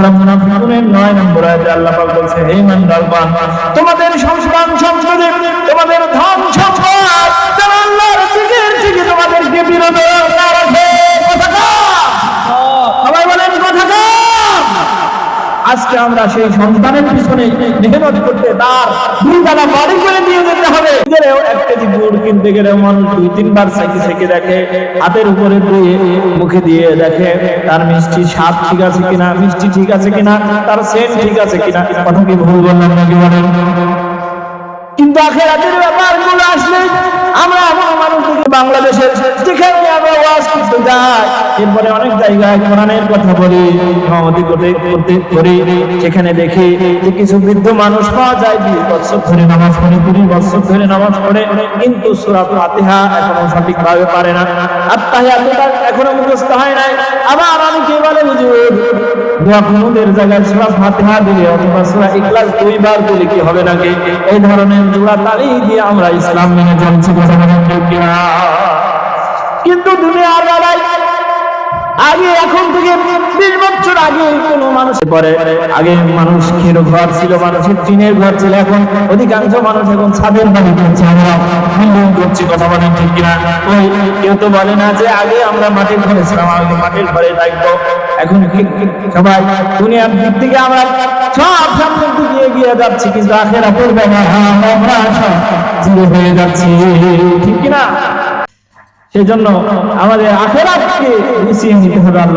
সূরা মুনাফিকুনের 9 নম্বর আয়াতে আল্লাহ পাক বলছে হে তোমাদের সন্তান সন্ততি তোমাদের ধন আজকে আমরা সেই সন্তানের পিছনে মেহনত করতে তার দুইতলা বাড়ি করে দিয়ে যেতে হবে। এক কেজি গুড় কিনতে গেলে দুই তিনবার দেখে, হাতের উপরে দিয়ে মুখে দিয়ে দেখে, তার মিষ্টি স্বাদ ঠিক আছে কিনা, মিষ্টি ঠিক আছে কিনা, তার সেন্ট ঠিক আছে কিনা কথা কি ভুল বললাম নাকি বলেন? কিন্তু আখেরাতের ব্যাপারগুলো আসলে আমরা এরপরে অনেক জায়গায় কোরআনের কথা বলি করতে করি। সেখানে দেখি যে কিছু বৃদ্ধ মানুষ পাওয়া যায় ধরে নামাজ পড়ে ধরে নামাজ পড়ে, কিন্তু এখনও পারে না। আত্মাহিয়াতুটা এখনও মুখস্থ হয় নাই। আবার বলে, হুজুর, দোয়া কুনুদের জায়গায় ফাতিহা দিলে অথবা সূরা ইখলাস দুইবার দিলে কি হবে নাকি? এই ধরনের জোড়া তালি দিয়ে আমরা ইসলাম মেনে চলছি। কথা আগে, এখন থেকে বিশ বছর আগে কোনো মানুষ পরে। আগে মানুষ খের ঘর ছিল, মানুষের টিনের ঘর ছিল, এখন অধিকাংশ মানুষ এখন ছাদের বাড়ি করছে। আমরা বিল্ডিং করছি, কথা বলেন ঠিক কিনা? ওই কেউ তো বলে না যে আগে আমরা মাটির ঘরে ছিলাম, আগে মাটির ঘরে থাকব। এখন সবাই দুনিয়ার দিক থেকে আমরা সব সামনের দিকে এগিয়ে যাচ্ছি, কিন্তু আখেরা করবে না। আমরা সব জিরো হয়ে যাচ্ছি, ঠিক কিনা? সেজন্য আমাদের আখেরাতকে গুছিয়ে নিতে হবে আল্লাহ।